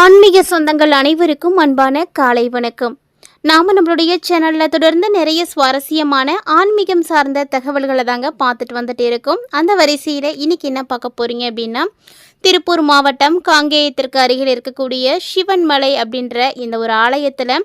ஆன்மீக சொந்தங்கள் அனைவருக்கும் அன்பான காலை வணக்கம். நாம நம்மளுடைய சேனல்ல தொடர்ந்து நிறைய சுவாரஸ்யமான ஆன்மீகம் சார்ந்த தகவல்களை தாங்க பார்த்துட்டு வந்துட்டு இருக்கோம். அந்த வரிசையில் இன்னைக்கு என்ன பார்க்க போறீங்க அப்படின்னா திருப்பூர் மாவட்டம் காங்கேயத்திற்கு அருகில் இருக்கக்கூடிய சிவன்மலை அப்படின்ற இந்த ஒரு ஆலயத்தில்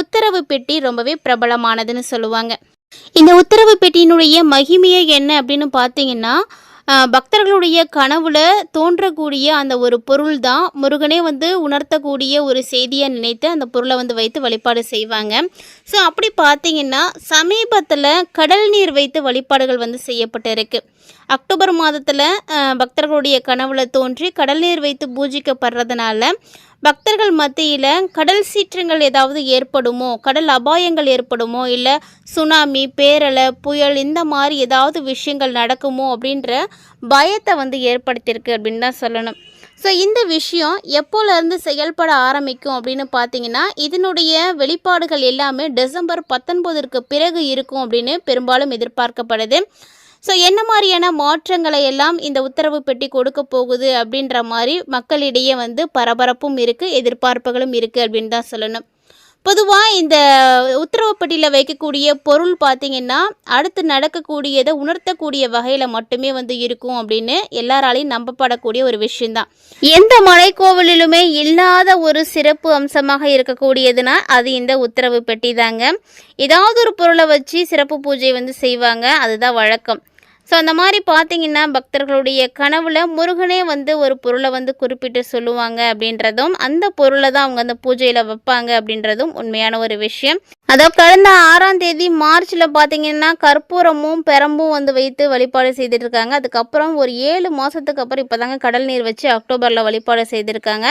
உத்தரவு பெட்டி ரொம்பவே பிரபலமானதுன்னு சொல்லுவாங்க. இந்த உத்தரவு பெட்டியினுடைய மகிமையை என்ன அப்படின்னு பார்த்தீங்கன்னா பக்தர்களுடைய கனவுல தோன்றக்கூடிய அந்த ஒரு பொருள் தான் முருகனே வந்து உணர்த்தக்கூடிய ஒரு செய்தியை நினைத்து அந்த பொருளை வந்து வைத்து வழிபாடு செய்வாங்க. ஸோ அப்படி பார்த்தீங்கன்னா சமீபத்தில் கடல் நீர் வைத்து வழிபாடுகள் வந்து செய்யப்பட்டிருக்கு. அக்டோபர் மாதத்தில் பக்தர்களுடைய கனவுல தோன்றி கடல் நீர் வைத்து பூஜிக்கப்படுறதுனால பக்தர்கள் மத்தியில் கடல் சீற்றங்கள் ஏதாவது ஏற்படுமோ? கடல் அபாயங்கள் ஏற்படுமோ? இல்லை சுனாமி பேரலை புயல் இந்த மாதிரி ஏதாவது விஷயங்கள் நடக்குமோ? அப்படின்ற பயத்தை வந்து ஏற்படுத்தியிருக்கு அப்படின்னு தான் சொல்லணும். ஸோ இந்த விஷயம் எப்போலேருந்து செயல்பட ஆரம்பிக்கும் அப்படின்னு பார்த்தீங்கன்னா இதனுடைய வெளிப்பாடுகள் எல்லாமே டிசம்பர் பத்தொன்பதற்கு பிறகு இருக்கும் அப்படின்னு பெரும்பாலும் எதிர்பார்க்கப்படுது. ஸோ என்ன மாதிரியான மாற்றங்களை எல்லாம் இந்த உத்தரவு பெட்டி கொடுக்க போகுது அப்படின்ற மாதிரி மக்களிடையே வந்து பரபரப்பும் இருக்குது எதிர்பார்ப்புகளும் இருக்குது அப்படின்னு தான் சொல்லணும். பொதுவாக இந்த உத்தரவு பெட்டியில் வைக்கக்கூடிய பொருள் பார்த்திங்கன்னா அடுத்து நடக்கக்கூடியதை உணர்த்தக்கூடிய வகையில் மட்டுமே வந்து இருக்கும் அப்படின்னு எல்லாராலையும் நம்பப்படக்கூடிய ஒரு விஷயந்தான் எந்த மலைக்கோவிலிலுமே இல்லாத ஒரு சிறப்பு அம்சமாக இருக்கக்கூடியதுன்னா அது இந்த உத்தரவு பெட்டி தாங்க. ஏதாவது ஒரு பொருளை வச்சு சிறப்பு பூஜை வந்து செய்வாங்க அதுதான் வழக்கம். ஸோ அந்த மாதிரி பார்த்தீங்கன்னா பக்தர்களுடைய கனவுல முருகனே வந்து ஒரு பொருளை வந்து குறிப்பிட்டு சொல்லுவாங்க அப்படின்றதும் அந்த பொருளை தான் அவங்க அந்த பூஜையில் வைப்பாங்க அப்படின்றதும் உண்மையான ஒரு விஷயம். அதோ கடந்த ஆறாம் தேதி மார்ச்சில் பார்த்தீங்கன்னா கற்பூரமும் பெரம்பும் வந்து வைத்து வழிபாடு செய்துட்டு இருக்காங்க அதுக்கப்புறம் ஒரு ஏழு மாதத்துக்கு அப்புறம் இப்போ தாங்க கடல் நீர் வச்சு அக்டோபரில் வழிபாடு செய்திருக்காங்க.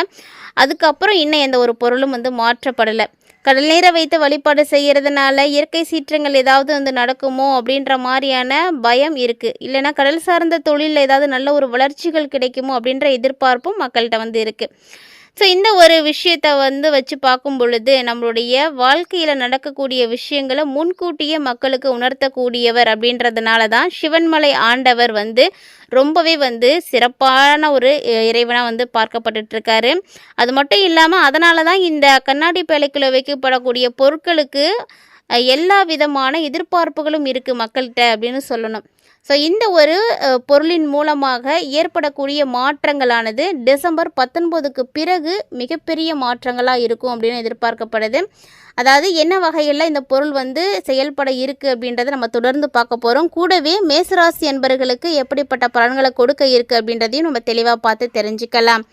அதுக்கப்புறம் இன்னும் எந்த ஒரு பொருளும் வந்து மாற்றப்படலை. கடல் நீரை வைத்து வழிபாடு செய்கிறதுனால இயற்கை சீற்றங்கள் ஏதாவது வந்து நடக்குமோ அப்படின்ற மாதிரியான பயம் இருக்குது இல்லைன்னா கடல் சார்ந்த தொழிலில் ஏதாவது நல்ல ஒரு வளர்ச்சிகள் கிடைக்குமோ அப்படின்ற எதிர்பார்ப்பும் மக்கள்கிட்ட வந்து இருக்குது ஸோ இந்த ஒரு விஷயத்தை வந்து வச்சு பார்க்கும் பொழுது நம்மளுடைய வாழ்க்கையில் நடக்கக்கூடிய விஷயங்களை முன்கூட்டியே மக்களுக்கு உணர்த்தக்கூடியவர் அப்படின்றதுனால தான் சிவன்மலை ஆண்டவர் வந்து ரொம்பவே வந்து சிறப்பான ஒரு இறைவனாக வந்து பார்க்கப்பட்டுட்ருக்காரு. அது மட்டும் இல்லாமல் அதனால தான் இந்த கண்ணாடி பேழைக்குள்ள வைக்கப்படக்கூடிய பொருட்களுக்கு எல்லா விதமான எதிர்பார்ப்புகளும் இருக்குது மக்கள்கிட்ட அப்படின்னு சொல்லணும். ஸோ இந்த ஒரு பொருளின் மூலமாக ஏற்படக்கூடிய மாற்றங்களானது டிசம்பர் பத்தொன்பதுக்கு பிறகு மிகப்பெரிய மாற்றங்களாக இருக்கும் அப்படின்னு எதிர்பார்க்கப்படுது. அதாவது என்ன வகையில் இந்த பொருள் வந்து செயல்பட இருக்குது அப்படின்றத நம்ம தொடர்ந்து பார்க்க போகிறோம் கூடவே மேசராசி என்பர்களுக்கு எப்படிப்பட்ட பலன்களை கொடுக்க இருக்குது அப்படின்றதையும் நம்ம தெளிவாக பார்த்து தெரிஞ்சுக்கலாம்.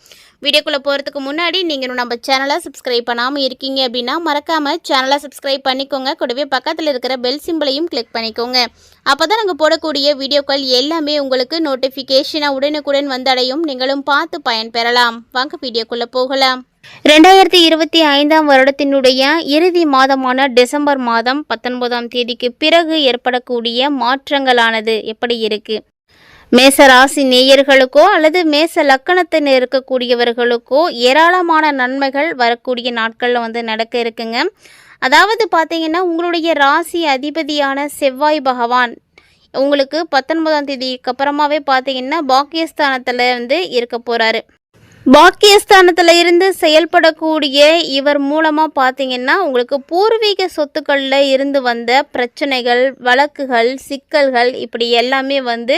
வீடியோக்குள்ளே போகிறதுக்கு முன்னாடி நீங்கள் நம்ம சேனலை சப்ஸ்கிரைப் பண்ணாமல் இருக்கீங்க அப்படின்னா மறக்காமல் சேனலை சப்ஸ்கிரைப் பண்ணிக்கோங்க. கூடவே பக்கத்தில் இருக்கிற பெல் சிம்பிளையும் கிளிக் பண்ணிக்கோங்க. அப்போ தான் நாங்கள் போடக்கூடிய வீடியோக்கள் எல்லாமே உங்களுக்கு நோட்டிஃபிகேஷனாக உடனுக்குடன் வந்தடையும். நீங்களும் பார்த்து பயன்பெறலாம் வாங்க வீடியோக்குள்ளே போகலாம். ரெண்டாயிரத்தி இருபத்தி ஐந்தாம் வருடத்தினுடைய இறுதி மாதமான டிசம்பர் மாதம் பத்தொன்பதாம் தேதிக்கு பிறகு ஏற்படக்கூடிய மாற்றங்களானது எப்படி இருக்குது மேச ராசி நேயர்களுக்கோ அல்லது மேச லக்கணத்தில் இருக்கக்கூடியவர்களுக்கோ ஏராளமான நன்மைகள் வரக்கூடிய நாட்களில் வந்து நடக்க இருக்குங்க. அதாவது பார்த்தீங்கன்னா உங்களுடைய ராசி அதிபதியான செவ்வாய் பகவான் உங்களுக்கு பத்தொன்பதாம் தேதிக்கு அப்புறமாவே பார்த்தீங்கன்னா பாக்கியஸ்தானத்தில் வந்து இருக்க போகிறாரு பாக்கியஸ்தானத்தில் இருந்து செயல்படக்கூடிய இவர் மூலமாக பார்த்தீங்கன்னா உங்களுக்கு பூர்வீக சொத்துக்களில் இருந்து வந்த பிரச்சனைகள் வழக்குகள் சிக்கல்கள் இப்படி எல்லாமே வந்து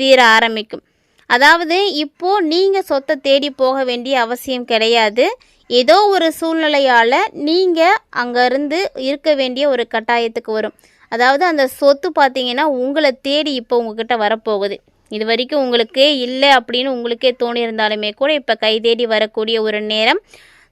தீர ஆரம்பிக்கும். அதாவது இப்போ நீங்கள் சொத்தை தேடி போக வேண்டிய அவசியம் கிடையாது. ஏதோ ஒரு சூழ்நிலையால் நீங்கள் அங்கேருந்து இருக்க வேண்டிய ஒரு கட்டாயத்துக்கு வரும். அதாவது அந்த சொத்து பார்த்திங்கன்னா உங்களை தேடி இப்போ உங்ககிட்ட வரப்போகுது. இது வரைக்கும் உங்களுக்கே இல்லை அப்படின்னு உங்களுக்கே தோணியிருந்தாலுமே கூட இப்போ கை தேடி வரக்கூடிய ஒரு நேரம்.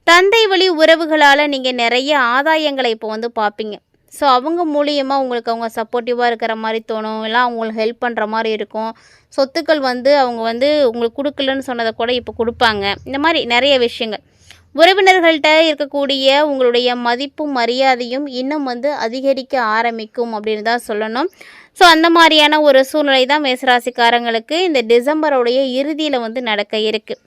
தந்தை வழி உறவுகளால் நீங்கள் நிறைய ஆதாயங்களை இப்போ வந்து பார்ப்பீங்க ஸோ அவங்க மூலியமாக உங்களுக்கு அவங்க சப்போர்ட்டிவாக இருக்கிற மாதிரி தோணும் இல்லை அவங்களுக்கு ஹெல்ப் பண்ணுற மாதிரி இருக்கும். சொத்துக்கள் வந்து அவங்க வந்து உங்களுக்கு கொடுக்கலன்னு சொன்னதை கூட இப்போ கொடுப்பாங்க. இந்த மாதிரி நிறைய விஷயங்கள். உறவினர்கள்ட்ட இருக்கக்கூடிய உங்களுடைய மதிப்பும் மரியாதையும் இன்னும் வந்து அதிகரிக்க ஆரம்பிக்கும் அப்படின்னு தான் சொல்லணும். ஸோ அந்த மாதிரியான ஒரு சூழ்நிலை தான் மேசராசிக்காரங்களுக்கு இந்த டிசம்பருடைய இறுதியில் வந்து நடக்க இருக்குது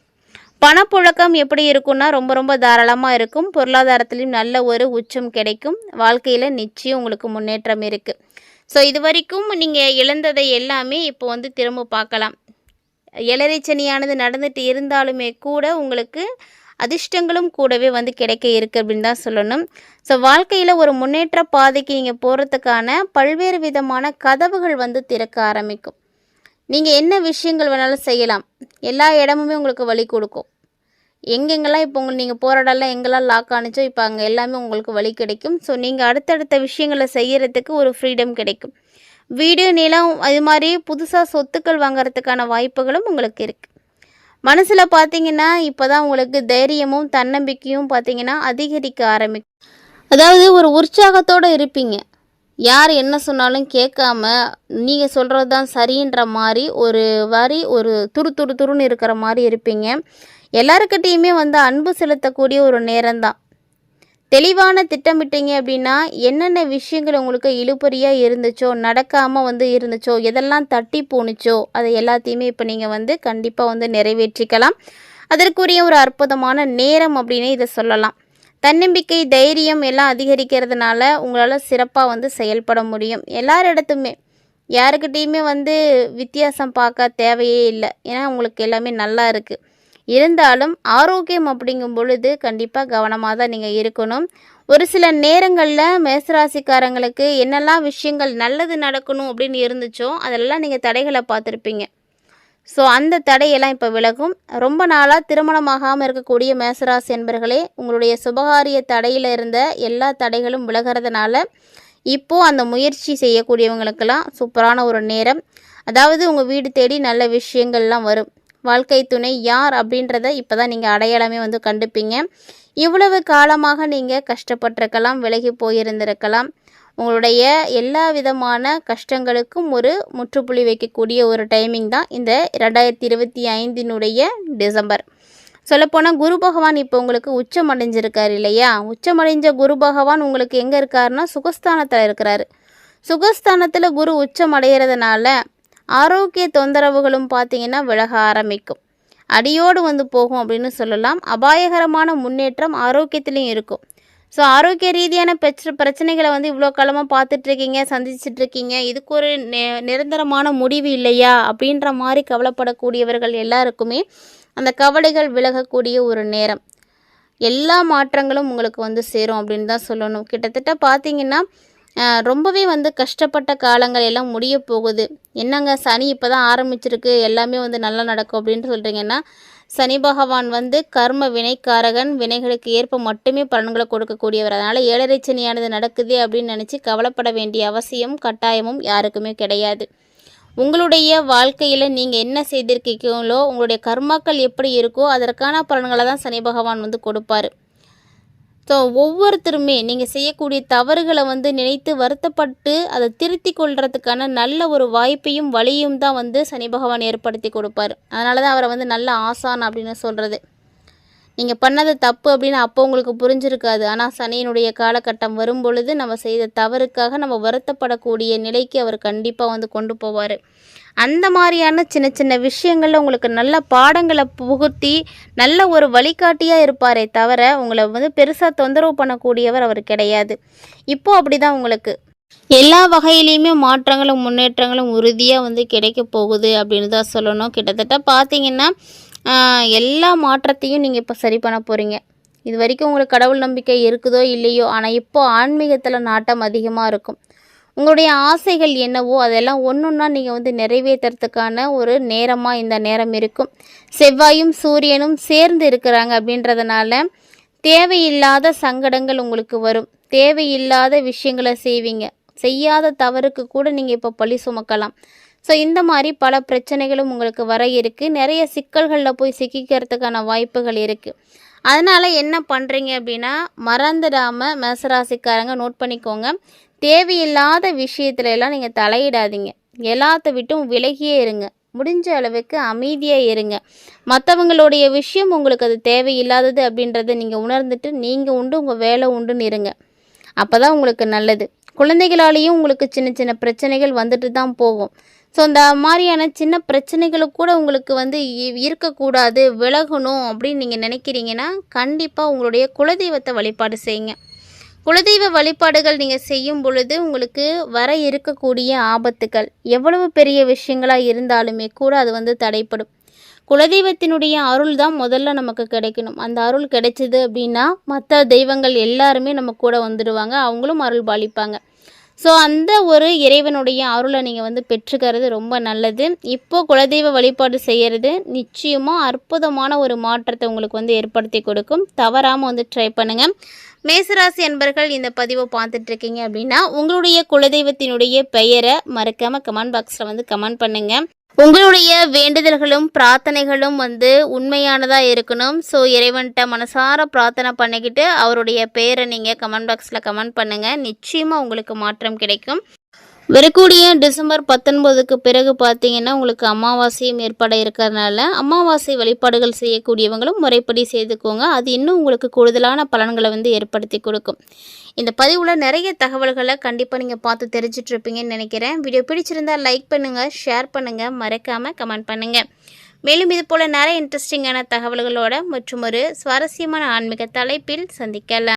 பணப்புழக்கம் எப்படி இருக்கும்னா ரொம்ப ரொம்ப தாராளமாக இருக்கும். பொருளாதாரத்துலேயும் நல்ல ஒரு உச்சம் கிடைக்கும். வாழ்க்கையில் நிச்சயம் உங்களுக்கு முன்னேற்றம் இருக்குது ஸோ இது வரைக்கும் நீங்கள் இழந்ததை எல்லாமே இப்போ வந்து திரும்ப பார்க்கலாம். ஏழரை நடந்துட்டு இருந்தாலுமே கூட உங்களுக்கு அதிர்ஷ்டங்களும் கூடவே வந்து கிடைக்க இருக்குது அப்படின்னு தான் சொல்லணும். ஸோ வாழ்க்கையில் ஒரு முன்னேற்ற பாதைக்கு நீங்கள் போகிறதுக்கான பல்வேறு விதமான கதவுகள் வந்து திறக்க ஆரம்பிக்கும். நீங்கள் என்ன விஷயங்கள் வேணாலும் செய்யலாம். எல்லா இடமுமே உங்களுக்கு வழி கொடுக்கும். எங்கெங்கெல்லாம் இப்போ உங்களுக்கு நீங்கள் போராடலாம் எங்கெல்லாம் லாக் ஆனிச்சோ இப்போ அங்கே எல்லாமே உங்களுக்கு வழி கிடைக்கும். ஸோ நீங்கள் அடுத்தடுத்த விஷயங்களை செய்கிறதுக்கு ஒரு ஃப்ரீடம் கிடைக்கும். வீடு நிலம் அது மாதிரி புதுசாக சொத்துக்கள் வாங்குறதுக்கான வாய்ப்புகளும் உங்களுக்கு இருக்குது மனசில் பார்த்தீங்கன்னா இப்போ தான் உங்களுக்கு தைரியமும் தன்னம்பிக்கையும் பார்த்தீங்கன்னா அதிகரிக்க ஆரம்பிக்கும் அதாவது ஒரு உற்சாகத்தோடு இருப்பீங்க. யார் என்ன சொன்னாலும் கேட்காம நீங்கள் சொல்கிறது தான் சரின்ற மாதிரி ஒரு வரி ஒரு துரு துரு துருன்னு இருக்கிற மாதிரி இருப்பீங்க. எல்லாருக்கிட்டேயுமே வந்து அன்பு செலுத்தக்கூடிய ஒரு நேரம்தான். தெளிவான திட்டமிட்டீங்க அப்படின்னா என்னென்ன விஷயங்கள் உங்களுக்கு இழுபறியாக இருந்துச்சோ நடக்காமல் வந்து இருந்துச்சோ எதெல்லாம் தட்டி போணுச்சோ அதை எல்லாத்தையுமே இப்போ நீங்கள் வந்து கண்டிப்பாக வந்து நிறைவேற்றிக்கலாம். அதற்குரிய ஒரு அற்புதமான நேரம் அப்படின்னு இதை சொல்லலாம். தன்னம்பிக்கை தைரியம் எல்லாம் அதிகரிக்கிறதுனால உங்களால் சிறப்பாக வந்து செயல்பட முடியும். எல்லாரிடத்துமே. யாருக்கிட்டேயுமே வந்து வித்தியாசம் பார்க்க தேவையே இல்லை. ஏன்னா உங்களுக்கு எல்லாமே நல்லா இருக்குது இருந்தாலும் ஆரோக்கியம் அப்படிங்கும் பொழுது கண்டிப்பாக கவனமாக தான் நீங்கள் இருக்கணும். ஒரு சில நேரங்களில் மேசராசிக்காரங்களுக்கு என்னெல்லாம் விஷயங்கள் நல்லது நடக்கணும் அப்படின்னு இருந்துச்சோ அதெல்லாம் நீங்கள் தடைகளை பார்த்துருப்பீங்க. ஸோ அந்த தடையெல்லாம் இப்போ விலகும். ரொம்ப நாளாக திருமணமாகாமல் இருக்கக்கூடிய மேசராசி என்பர்களே உங்களுடைய சுபகாரிய தடையில் இருந்த எல்லா தடைகளும் விலகிறதுனால இப்போது அந்த முயற்சி செய்யக்கூடியவங்களுக்கெல்லாம் சூப்பரான ஒரு நேரம். அதாவது உங்கள் வீடு தேடி நல்ல விஷயங்கள்லாம் வரும். வாழ்க்கை துணை யார் அப்படின்றத இப்போ தான் நீங்கள் அடையாளமே வந்து கண்டுப்பீங்க. இவ்வளவு காலமாக நீங்கள் கஷ்டப்பட்டிருக்கலாம் விலகி போயிருந்திருக்கலாம். உங்களுடைய எல்லா விதமான கஷ்டங்களுக்கும் ஒரு முற்றுப்புள்ளி வைக்கக்கூடிய ஒரு டைமிங் தான் இந்த ரெண்டாயிரத்தி இருபத்தி ஐந்தினுடைய டிசம்பர். சொல்லப்போனால் குரு பகவான் இப்போ உங்களுக்கு உச்சம் அடைஞ்சிருக்கார் இல்லையா? உச்சமடைஞ்ச குரு பகவான் உங்களுக்கு எங்கே இருக்காருன்னா சுகஸ்தானத்தில் இருக்கிறாரு. சுகஸ்தானத்தில் குரு உச்சம் அடைகிறதுனால ஆரோக்கிய தொந்தரவுகளும் பார்த்தீங்கன்னா விலக ஆரம்பிக்கும். அடியோடு வந்து போகும் அப்படின்னு சொல்லலாம். அபாயகரமான முன்னேற்றம் ஆரோக்கியத்திலையும் இருக்கும். ஸோ ஆரோக்கிய ரீதியான பிரச்ச பிரச்சனைகளை வந்து இவ்வளோ காலமாக பார்த்துட்ருக்கீங்க சந்திச்சிட்ருக்கீங்க. இதுக்கு ஒரு நெ நிரந்தரமான முடிவு இல்லையா? அப்படின்ற மாதிரி கவலைப்படக்கூடியவர்கள் எல்லாருக்குமே அந்த கவலைகள் விலகக்கூடிய ஒரு நேரம். எல்லா மாற்றங்களும் உங்களுக்கு வந்து சேரும் அப்படின்னு தான் சொல்லணும். கிட்டத்தட்ட பார்த்தீங்கன்னா ரொம்பவே வந்து கஷ்டப்பட்ட காலங்கள் எல்லாம் முடிய போகுது. என்னங்க சனி இப்போ தான் ஆரம்பிச்சிருக்கு எல்லாமே வந்து நல்லா நடக்கும் அப்படின்னு சொல்கிறீங்கன்னா சனி பகவான் வந்து கர்ம வினைக்காரகன் வினைகளுக்கு ஏற்ப மட்டுமே பலன்களை கொடுக்கக்கூடியவர். அதனால் ஏழரை சனியானது நடக்குது அப்படின்னு நினச்சி கவலைப்பட வேண்டிய அவசியம் கட்டாயமும் யாருக்குமே கிடையாது. உங்களுடைய வாழ்க்கையில் நீங்கள் என்ன செய்திருக்கீங்களோ உங்களுடைய கர்மாக்கள் எப்படி இருக்கோ அதற்கான பலன்களை தான் சனி பகவான் வந்து கொடுப்பார். ஸோ ஒவ்வொருத்தருமே நீங்கள் செய்யக்கூடிய தவறுகளை வந்து நினைத்து வருத்தப்பட்டு அதை திருத்தி கொள்றதுக்கான நல்ல ஒரு வாய்ப்பையும் வழியும் தான் வந்து சனி பகவான் ஏற்படுத்தி கொடுப்பாரு. அதனால தான் அவரை வந்து நல்ல ஆசான் அப்படின்னு சொல்கிறது நீங்கள் பண்ணது தப்பு அப்படின்னு அப்போ உங்களுக்கு புரிஞ்சிருக்காது. ஆனால் சனியினுடைய காலகட்டம் வரும் பொழுது நம்ம செய்த தவறுக்காக நம்ம வருத்தப்படக்கூடிய நிலைக்கு அவர் கண்டிப்பாக வந்து கொண்டு போவார். அந்த மாதிரியான சின்ன சின்ன விஷயங்களில் உங்களுக்கு நல்ல பாடங்களை புகுத்தி நல்ல ஒரு வழிகாட்டியாக இருப்பாரே தவிர உங்களை வந்து பெருசாக தொந்தரவு பண்ணக்கூடியவர் அவர் கிடையாது. இப்போ அப்படி தான் உங்களுக்கு. எல்லா வகையிலையுமே மாற்றங்களும் முன்னேற்றங்களும் உறுதியாக வந்து கிடைக்க போகுது அப்படின்னு தான் சொல்லணும். கிட்டத்தட்ட பார்த்தீங்கன்னா எல்லா மாற்றத்தையும் நீங்கள் இப்போ சரி பண்ண போகிறீங்க இது வரைக்கும் உங்களுக்கு கடவுள் நம்பிக்கை இருக்குதோ இல்லையோ ஆனால் இப்போ ஆன்மீகத்தில் நாட்டம் அதிகமாக இருக்கும். உங்களுடைய ஆசைகள் என்னவோ அதெல்லாம் ஒன்றொன்னா நீங்கள் வந்து நிறைவேற்றுறதுக்கான ஒரு நேரமாக இந்த நேரம் இருக்கும். செவ்வாயும் சூரியனும் சேர்ந்து இருக்கிறாங்க அப்படின்றதுனால தேவையில்லாத சங்கடங்கள் உங்களுக்கு வரும். தேவையில்லாத விஷயங்களை செய்வீங்க. செய்யாத தவறுக்கு கூட நீங்கள் இப்போ பழி சுமக்கலாம். ஸோ இந்த மாதிரி பல பிரச்சனைகளும் உங்களுக்கு வர இருக்குது நிறைய சிக்கல்களில் போய் சிக்கிக்கிறதுக்கான வாய்ப்புகள் இருக்குது அதனால் என்ன பண்ணுறீங்க அப்படின்னா மறந்துடாமல் மேசராசிக்காரங்க நோட் பண்ணிக்கோங்க. தேவையில்லாத விஷயத்துல எல்லாம் நீங்கள் தலையிடாதீங்க. எல்லாத்த விட்டும் விலகியே இருங்க. முடிஞ்ச அளவுக்கு அமைதியாக இருங்க. மற்றவங்களுடைய விஷயம் உங்களுக்கு அது தேவையில்லாதது அப்படின்றத நீங்கள் உணர்ந்துட்டு நீங்கள் உண்டு உங்கள் வேலை உண்டுன்னு இருங்க. அப்போ தான் உங்களுக்கு நல்லது. குழந்தைகளாலேயும் உங்களுக்கு சின்ன சின்ன பிரச்சனைகள் வந்துட்டு தான் போகும். ஸோ அந்த மாதிரியான சின்ன பிரச்சனைகளுக்கு கூட உங்களுக்கு வந்து இ- இருக்கக்கூடாது விலகணும் அப்படின்னு நீங்கள் நினைக்கிறீங்கன்னா கண்டிப்பாக உங்களுடைய குலதெய்வத்தை வழிபாடு செய்யுங்க. குலதெய்வ வழிபாடுகள் நீங்கள் செய்யும் பொழுது உங்களுக்கு வர இருக்கக்கூடிய ஆபத்துக்கள் எவ்வளவு பெரிய விஷயங்களாக இருந்தாலுமே கூட அது வந்து தடைப்படும் குலதெய்வத்தினுடைய அருள் தான் முதல்ல நமக்கு கிடைக்கணும். அந்த அருள் கிடைச்சிது அப்படின்னா மற்ற தெய்வங்கள் எல்லாருமே நம்ம கூட வந்துடுவாங்க அவங்களும் அருள் பாலிப்பாங்க. ஸோ அந்த ஒரு இறைவனுடைய அருளை நீங்கள் வந்து பெற்றுக்கிறது ரொம்ப நல்லது. இப்போ குலதெய்வ வழிபாடு செய்கிறது நிச்சயமாக அற்புதமான ஒரு மாற்றத்தை உங்களுக்கு வந்து ஏற்படுத்தி கொடுக்கும். தவறாமல் வந்து ட்ரை பண்ணுங்கள் மேசராசி அன்பர்கள் இந்த பதிவை பார்த்துட்ருக்கீங்க அப்படின்னா உங்களுடைய குலதெய்வத்தினுடைய பெயரை மறக்காமல் கமெண்ட் பாக்ஸில் வந்து கமெண்ட் பண்ணுங்கள் உங்களுடைய வேண்டுதல்களும் பிரார்த்தனைகளும் வந்து உண்மையானதாக இருக்கணும். ஸோ இறைவன்கிட்ட மனசார பிரார்த்தனை பண்ணிக்கிட்டு அவருடைய பேரை நீங்கள் கமெண்ட் பாக்ஸில் கமெண்ட் பண்ணுங்கள் நிச்சயமாக உங்களுக்கு மாற்றம் கிடைக்கும். வரக்கூடிய டிசம்பர் பத்தொன்பதுக்கு பிறகு பார்த்தீங்கன்னா உங்களுக்கு அமாவாசையும் ஏற்பட இருக்கிறதுனால அமாவாசை வழிபாடுகள் செய்யக்கூடியவங்களும் முறைப்படி செய்துக்கோங்க. அது இன்னும் உங்களுக்கு கூடுதலான பலன்களை வந்து ஏற்படுத்தி கொடுக்கும். இந்த பதிவில் நிறைய தகவல்களை கண்டிப்பாக நீங்கள் பார்த்து தெரிஞ்சிட்ருப்பீங்கன்னு நினைக்கிறேன். வீடியோ பிடிச்சிருந்தால் லைக் பண்ணுங்கள் ஷேர் பண்ணுங்கள் மறக்காமல் கமெண்ட் பண்ணுங்கள் மேலும் இது போல் நிறைய இன்ட்ரெஸ்டிங்கான தகவல்களோட மற்றும் ஒரு சுவாரஸ்யமான ஆன்மீக தலைப்பில் சந்திக்கலாம்.